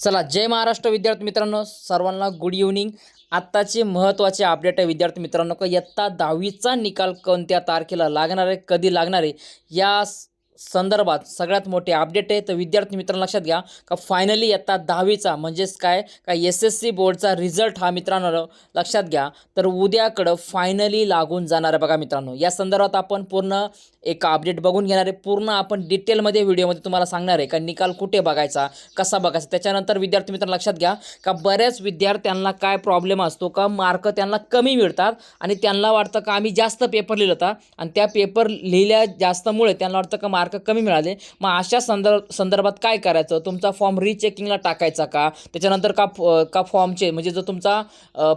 चला जय महाराष्ट्र विद्यार्थी मित्रांनो. सर्वांना गुड इव्हनिंग आत्ताचे महत्त्वाचे अपडेट आहे विद्यार्थी मित्रांनो. का इयत्ता दहावीचा निकाल कोणत्या तारखेला लागणार आहे कधी लागणार आहे? या संदर्भात सगळ्यात मोठे अपडेट आहे. तर विद्यार्थी मित्रांनो लक्षात घ्या का फायनली इयत्ता दहावीचा म्हणजेच काय? का एस एस सी बोर्डचा रिझल्ट हा मित्रांनो लक्षात घ्या. तर उद्याकडं फायनली लागून जाणार आहे बघा मित्रांनो. या संदर्भात आपण पूर्ण एक अपडेट बघून घेणार आहे. पूर्ण आपण डिटेलमध्ये व्हिडिओमध्ये तुम्हाला सांगणार आहे का निकाल कुठे बघायचा कसा बघायचा? त्याच्यानंतर विद्यार्थी मित्रांनो लक्षात घ्या का बऱ्याच विद्यार्थ्यांना काय प्रॉब्लेम असतो का मार्क त्यांना कमी मिळतात आणि त्यांना वाटतं का आम्ही जास्त पेपर लिहिलं होता. आणि त्या पेपर लिहिल्या जास्तमुळे त्यांना वाटतं का मार्क कमी मिळाले. मग अशा संदर्भ संदर्भात काय करायचं? तुमचा फॉर्म रिचेकिंगला टाकायचा का? त्याच्यानंतर का का फॉर्मचे म्हणजे जो तुमचा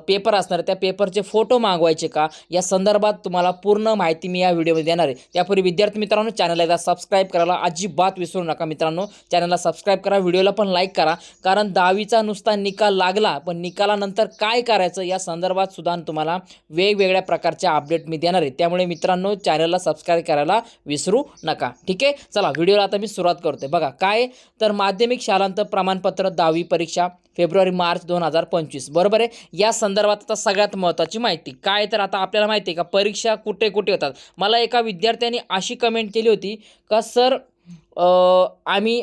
पेपर असणार आहे त्या पेपरचे फोटो मागवायचे का? या संदर्भात तुम्हाला पूर्ण माहिती मी या व्हिडिओमध्ये देणार आहे. त्यापूर्वी विद्यार्थी मित्रांनो चॅनलला एकदा सबस्क्राईब करायला अजिबात विसरू नका मित्रांनो. चॅनलला सबस्क्राईब करा व्हिडिओला पण लाईक करा. कारण दहावीचा नुसता निकाल लागला पण निकालानंतर काय करायचं? या संदर्भात सुद्धा तुम्हाला वेगवेगळ्या प्रकारचे अपडेट मी देणार आहे. त्यामुळे मित्रांनो चॅनलला सबस्क्राईब करायला विसरू नका. ठीक आहे? चला व्हिडिओला आता मी सुरुवात करतोय. बघा काय? तर माध्यमिक शालांत प्रमाणपत्र दहावी परीक्षा फेब्रुवारी मार्च दोन हजार पंचवीस. बरोबर आहे? या संदर्भात आता सगळ्यात महत्त्वाची माहिती. काय तर आता आपल्याला माहिती आहे का परीक्षा कुठे कुठे होतात? मला एका विद्यार्थ्याने अशी कमेंट केली होती का सर आम्ही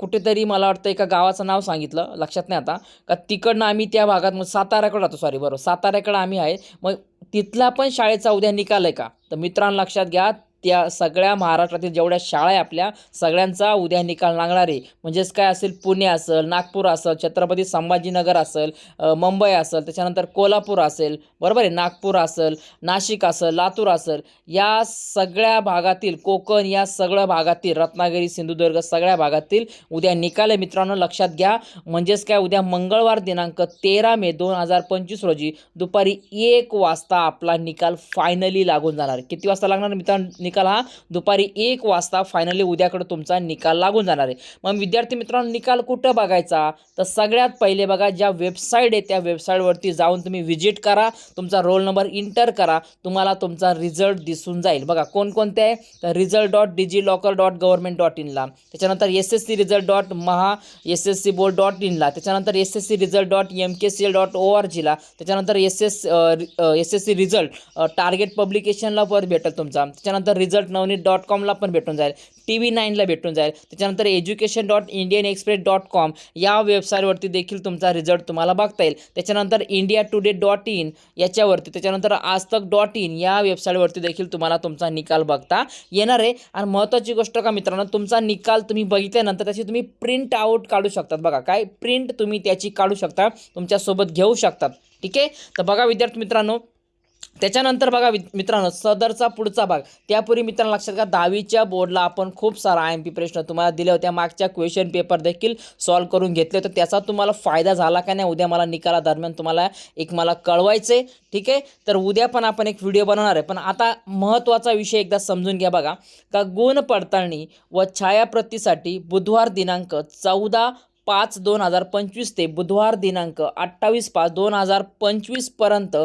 कुठेतरी मला वाटतं एका गावाचं नाव सांगितलं लक्षात नाही आता का तिकडनं आम्ही त्या भागात मग साताऱ्याकडे राहतो सॉरी बरोबर साताऱ्याकडं आम्ही आहे मग तिथला पण शाळेचा उद्या निकाल आहे का? तर मित्रांनो लक्षात घ्या त्या सगळ्या महाराष्ट्रातील जेवढ्या शाळा आहे आपल्या सगळ्यांचा उद्या निकाल लागणार आहे. म्हणजेच काय असेल? पुणे असेल नागपूर असेल छत्रपती संभाजीनगर असेल मुंबई असेल त्याच्यानंतर कोल्हापूर असेल बरोबर आहे? नागपूर असेल नाशिक असेल लातूर असेल या सगळ्या भागातील कोकण या सगळ्या भागातील रत्नागिरी सिंधुदुर्ग सगळ्या भागातील उद्या निकाल आहे. मित्रांनो लक्षात घ्या. म्हणजेच काय? उद्या मंगळवार दिनांक तेरा मे दोन हजार पंचवीस रोजी दुपारी एक वाजता आपला निकाल फायनली लागून जाणार आहे. किती वाजता लागणार मित्रांनो निकाल हा दुपारी एक वाजता फायनली उद्याकडे तुमचा निकाल लागून जाणार आहे. मग विद्यार्थी मित्रांनो निकाल कुठं बघायचा? तर सगळ्यात पहिले बघा ज्या वेबसाईट आहे त्या वेबसाईटवरती जाऊन तुम्ही व्हिजिट करा. तुमचा रोल नंबर इंटर करा. तुम्हाला तुमचा रिझल्ट दिसून जाईल. बघा कोणकोणते आहे? तर result dot digi locker dot government dot इनला त्याच्यानंतर S S C result dot Maha S S C board dot इनला त्याच्यानंतर S S C result dot M K C L dot O R जीला त्याच्यानंतर S S S S C result target पब्लिकेशनला वर भेटेल तुमचा. त्याच्यानंतर result Navneet dot कॉमला पण भेटून जाईल. टी व्ही नाईनला भेटून जाईल. त्याच्यानंतर education dot Indian express dot com या वेबसाईटवरती देखील तुमचा रिझल्ट तुम्हाला बघता येईल. त्याच्यानंतर इंडिया टुडे डॉट इन याच्यावरती त्याच्यानंतर आजतक डॉट इन या वेबसाईटवरती देखील तुम्हाला तुमचा निकाल बघता येणार आहे. आणि महत्त्वाची गोष्ट का मित्रांनो तुमचा निकाल तुम्ही बघितल्यानंतर त्याची तुम्ही प्रिंट आऊट काढू शकतात बघा. काय प्रिंट तुम्ही त्याची काढू शकता तुमच्यासोबत घेऊ शकतात. ठीक आहे? तर बघा विद्यार्थी मित्रांनो त्याच्यानंतर बघा मित्रांनो सदरचा पुढचा भाग. त्यापूर्वी मित्रांनो लक्षात घ्या दहावीच्या बोर्डला आपण खूप सारा आय एम पी प्रश्न तुम्हाला दिले होते. मागच्या क्वेश्चन पेपर देखील सॉल्व करून घेतले होते. त्याचा तुम्हाला फायदा झाला का नाही उद्या मला निकालादरम्यान तुम्हाला एक मला कळवायचं आहे ठीक आहे? तर उद्या पण आपण एक व्हिडिओ बनवणार आहे. पण आता महत्त्वाचा विषय एकदा समजून घ्या बघा. का गुण पडताळणी व छायाप्रतीसाठी बुधवार दिनांक चौदा पाच दोन हजार पंचवीस ते बुधवार दिनांक अठ्ठावीस पाच दोन हजार पंचवीसपर्यंत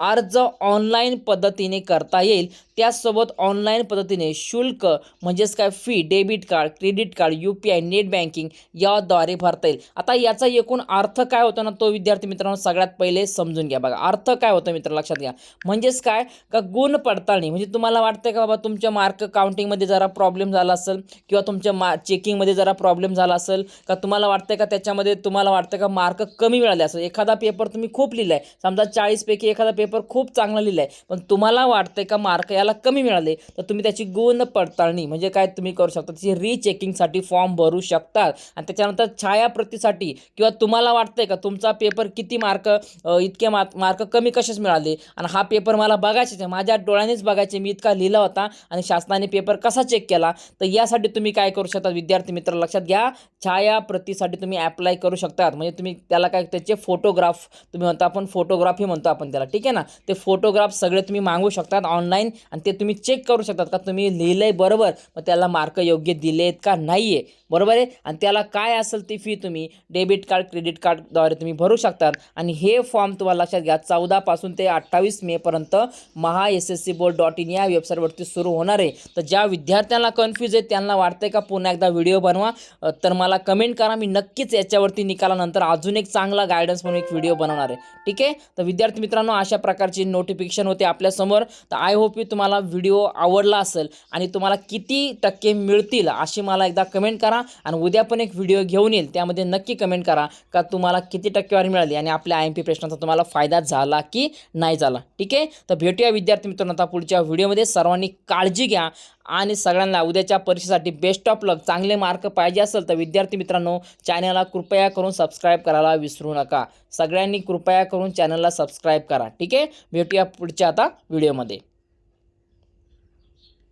अर्ज ऑनलाईन पद्धतीने करता येईल. त्याचसोबत ऑनलाईन पद्धतीने शुल्क म्हणजेच काय fee debit card credit card U P I net banking याद्वारे भरता येईल. आता याचा एकूण अर्थ काय होतो ना तो विद्यार्थी मित्रांनो सगळ्यात पहिले समजून घ्या बघा. अर्थ काय होतं मित्र लक्षात घ्या. म्हणजेच काय? का गुण पडताळणी. म्हणजे तुम्हाला वाटतं का बाबा तुमच्या मार्क काउंटिंगमध्ये जरा प्रॉब्लेम झाला असेल? किंवा तुमच्या मा चेकिंगमध्ये जरा प्रॉब्लेम झाला असेल? का तुम्हाला वाटतं का त्याच्यामध्ये तुम्हाला वाटतं का मार्क कमी मिळाले असेल? एखादा पेपर तुम्ही खूप लिहिला आहे समजा चाळीसपैकी एखादा पेपर खूप चांगला लिहिला आहे पण तुम्हाला वाटतं का मार्क या त्याला कमी मिळाले तर तुम्ही त्याची गुण पडताळणी म्हणजे काय तुम्ही करू शकता? त्याची रिचेकिंगसाठी फॉर्म भरू शकतात आणि त्याच्यानंतर छायाप्रतीसाठी किंवा तुम्हाला वाटतंय का तुमचा पेपर किती मार्क इतके मार्क मार्क कमी कसेच मिळाले? आणि हा पेपर मला बघायचे आहे. माझ्या डोळ्यानेच बघायचे मी इतका लिहिला होता. आणि शासनाने पेपर कसा चेक केला? तर यासाठी तुम्ही काय करू शकता? विद्यार्थी मित्र लक्षात घ्या. छायाप्रतीसाठी तुम्ही ॲप्लाय करू शकतात. म्हणजे तुम्ही त्याला काय त्याचे फोटोग्राफ तुम्ही म्हणता आपण फोटोग्राफी म्हणतो आपण त्याला. ठीक आहे ना? ते फोटोग्राफ सगळे तुम्ही मागू शकतात ऑनलाईन आणि ते तुम्ही चेक करू शकतात का तुम्ही लिहिलं आहे बरोबर मग त्याला मार्क योग्य दिले आहेत का नाही आहे बरोबर आहे? आणि त्याला काय असेल ती फी तुम्ही डेबिट कार्ड क्रेडिट कार्डद्वारे तुम्ही भरू शकतात. आणि हे फॉर्म तुम्हाला लक्षात घ्या चौदापासून ते अठ्ठावीस मेपर्यंत Maha S S C board dot in या वेबसाईटवरती सुरू होणार आहे. तर ज्या विद्यार्थ्यांना कन्फ्यूज आहे त्यांना वाटतंय का पुन्हा एकदा व्हिडिओ बनवा. तर मला कमेंट करा मी नक्कीच याच्यावरती निकालानंतर अजून एक चांगला गायडन्स म्हणून एक व्हिडिओ बनवणार आहे. ठीक आहे? तर विद्यार्थी मित्रांनो अशा प्रकारची नोटिफिकेशन होते आपल्यासमोर. तर आय होप तुम्हाला तुम्हाला व्हिडिओ आवडला असेल आणि तुम्हाला किती टक्के मिळतील अशी मला एकदा कमेंट करा आणि उद्या पण एक व्हिडिओ घेऊन येईल. त्यामध्ये नक्की कमेंट करा का तुम्हाला किती टक्केवारी मिळाली आणि आपल्या आय एम पी प्रश्नाचा तुम्हाला फायदा झाला की नाही झाला. ठीक आहे? तर भेटूया विद्यार्थी मित्रांनो आता पुढच्या व्हिडिओमध्ये सर्वांनी काळजी घ्या आणि सगळ्यांना उद्याच्या परीक्षेसाठी बेस्ट ऑफ लक चांगले मार्क पाहिजे असेल तर विद्यार्थी मित्रांनो चॅनलला कृपया करून सबस्क्राईब करायला विसरू नका. सगळ्यांनी कृपया करून चॅनलला सबस्क्राईब करा. ठीक आहे? भेटूया पुढच्या आता व्हिडिओमध्ये